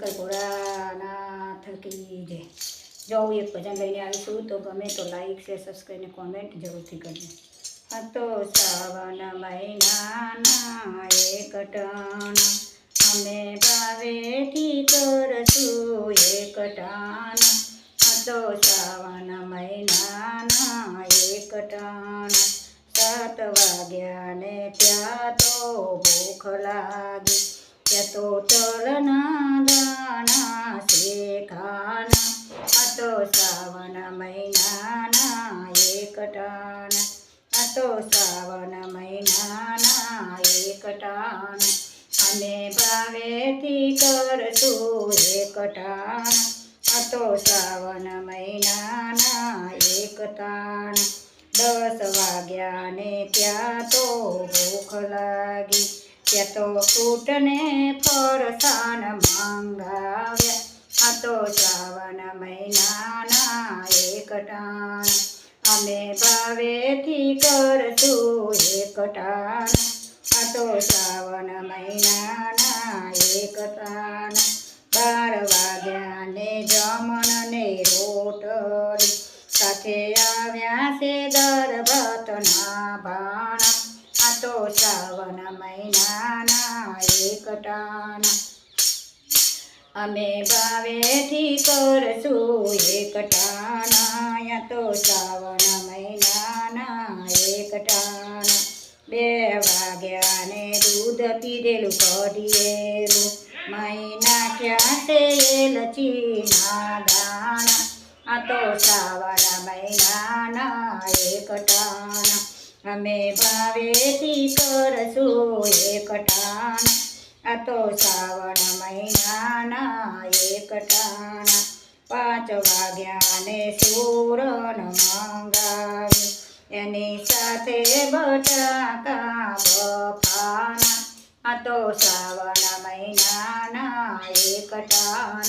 શંકર ભોળાનાથ થકી જય જો હું એક ભજન લઈને આવીશું, તો ગમે તો લાઈક શેર સબસ્ક્રાઈબ ને કોમેન્ટ જરૂરથી કરજો. આ તો શ્રાવણ મહિનાના એ ટણ, અમે ભાવેથી કરશું એ ટાણ. આ તો શ્રાવણ મહિનાના એ ટાણ, સાત વાગ્યા ને ત્યાં તો ભૂખ લાગી. તો શ્રાવણ મહિનાના એક ટાણા આ તો શ્રાવણ મહિનાના એક ટાણા અમે ભાવેથી કરશું એક ટાણા આ તો શ્રાવણ મહિનાના એક તાણ દસ વાગ્યા ને ત્યાં તો ભૂખ લાગી તો ફૂટને ફરસાન મંગાવ્યા. આ તો શ્રાવણ મહિનાના એક ટાણ. અમે ભાવેથી કરશું એક ટાણ. આ તો શ્રાવણ મહિનાના એક ટાણ. બાર વાગ્યાને જમણને રોટલી. સાથે આવ્યા છે દરબતના ભાણા આ તો શ્રાવણ મહિનાના એક ટાણા અમે ભાવેથી કરશું એક ટાણા તો શ્રાવણ મહિનાના એકટાણા બે વાગ્યા ને દૂધ પીધેલું કઢીએલું મહિના ક્યાં લચીના દાણા આ તો શ્રાવણ મહિનાના એક ટાણા અમે ભાવેથી કરશું એક ટાણા. આ તો શ્રાવણ મહિનાના એક ટાણા. પાંચ વાગ્યા ને સુરણ મંગાવી. એની સાથે બટાકા બફાના. આ તો શ્રાવણ મહિનાના એક ટાણા.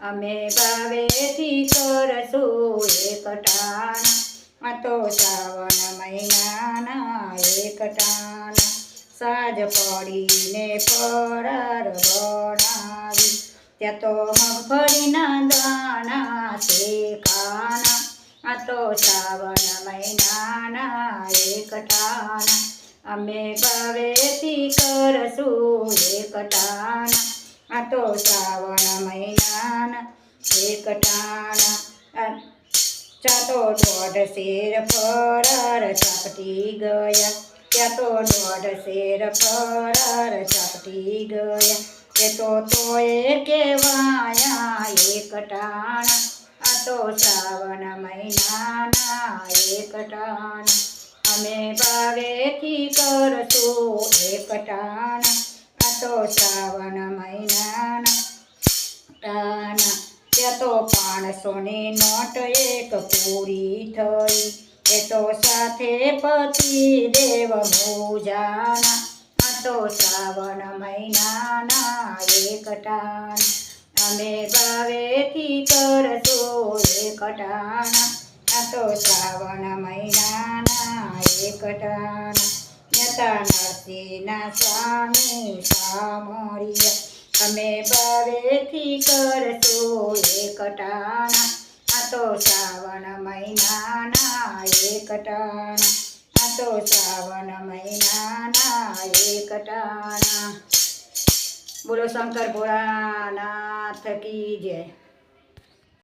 અમે ભાવેથી કરશું એક ટાણા. આ તો શ્રાવણ મહિનાના એકટાના સાજ પડીને પરર બનાવી ત્યાં તો મગફળીના દાણા શેખાના આ તો શ્રાવણ મહિનાના એકટાના અમે ભાવેથી કરશું એકટાના આ તો શ્રાવણ મહિનાના એક ટાણા ચાતો દોઢ શેર ફરાર ચાપટી ગયા ત્યાં તો દોઢ શેર ફરાર ચાપટી ગયા એ તો તોય કેવાયા એક ટાણા આ તો શ્રાવણ મહિનાના એક ટાણા અમે ભાવેથી કરશું એક ટાણા આ તો શ્રાવણ મહિનાના ટાણા ત્યાં તો પાંચસો ની નોટ એક પૂરી થઈ. એ તો સાથે પતિ દેવ ભોજાના, આ તો શ્રાવણ મહિનાના એકટાણ અમે ભાવેથી કરશું એક ટાણા આ તો શ્રાવણ મહિનાના એક યતા નરસિંહના સ્વામી સામરિયા અમે ભાવેથી કરશું એકટાણા આ તો શ્રાવણ મહિનાના એકટાણા આ તો શ્રાવણ મહિનાના એકટાણા બોલો શંકર ભોળાનાથ કી જય.